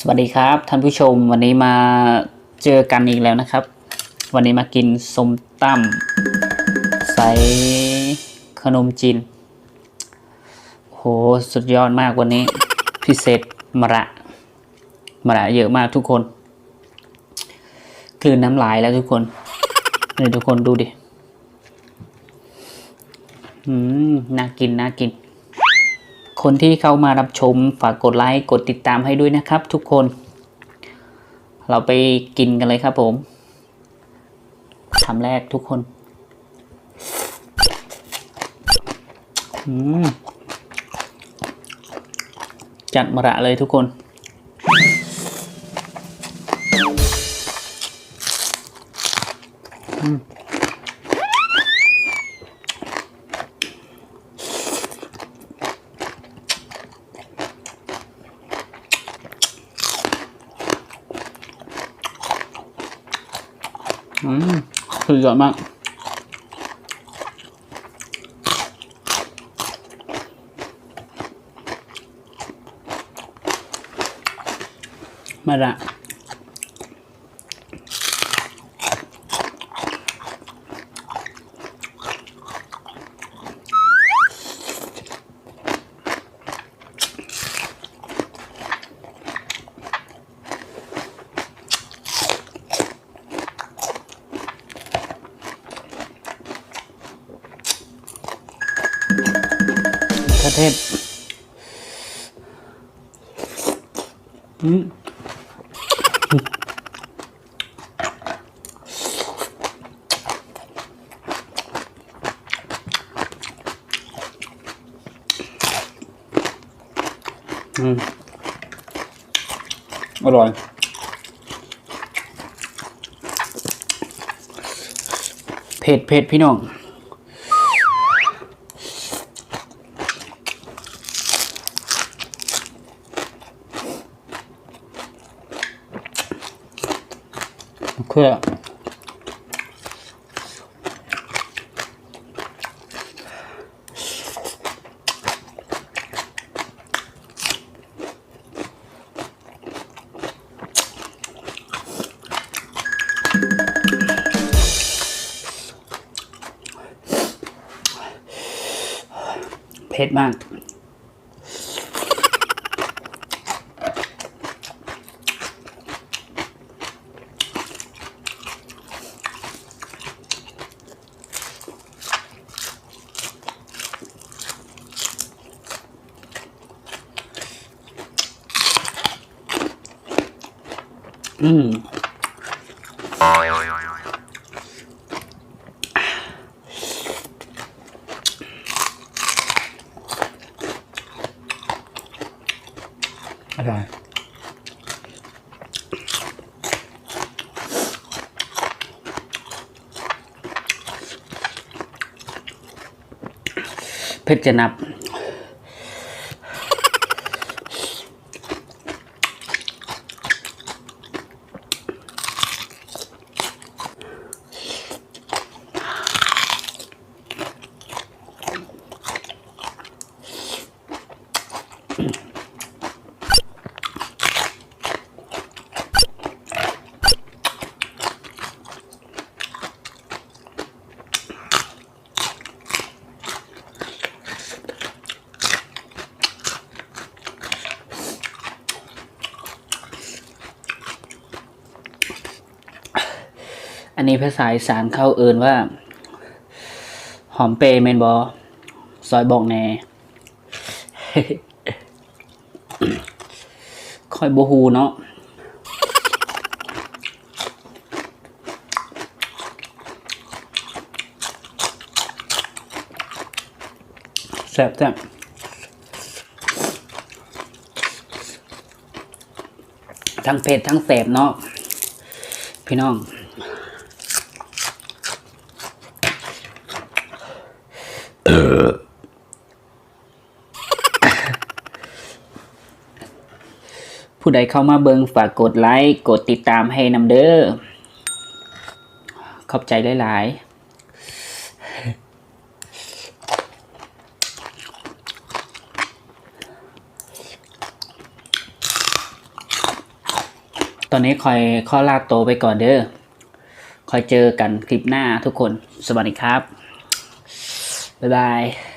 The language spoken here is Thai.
สวัสดีครับท่านผู้ชมวันนี้มาเจอกันอีกแล้วนะครับ วันนี้มากินส้มตั้มใส่ขนมจีนโหสุดยอดมากวันนี้ พิเศษมระมระเยอะมากทุกคนกลืนน้ำลายแล้วทุกคนนี่ทุกคนดูดิอืมน่ากินน่ากิน คนที่เข้ามารับชมฝากกดไลค์กดติดตามให้ด้วยนะครับ ทุกคน เราไปกินกันเลยครับผมคำแรกทุกคนจัดมระเลยทุกคน อืม อืมสุดยอดมาก มาละ ระเทศอืมอืมอร่อย เผ็ดเผ็ดพี่น้อง เครื่องเผ็ดมาก อืมอร่อยเผ็ดจะนับ อันนี้ภาษาอีสานเข้าเอินว่า หอมเปรย์แมนบอซอยบอกแน่คอยโบฮูเนาะแซ่บแซ่บทั้งเผ็ดทั้งแสบเนาะพี่น้อง ผู้ใดเข้ามาเบิงฝากกดไลค์ กดติดตามให้นำเด้อ ขอบใจหลาย ๆตอนนี้คอยข้อลาโตไปก่อนเด้อ คอยเจอกันคลิปหน้าทุกคน สวัสดีครับ บ๊ายบาย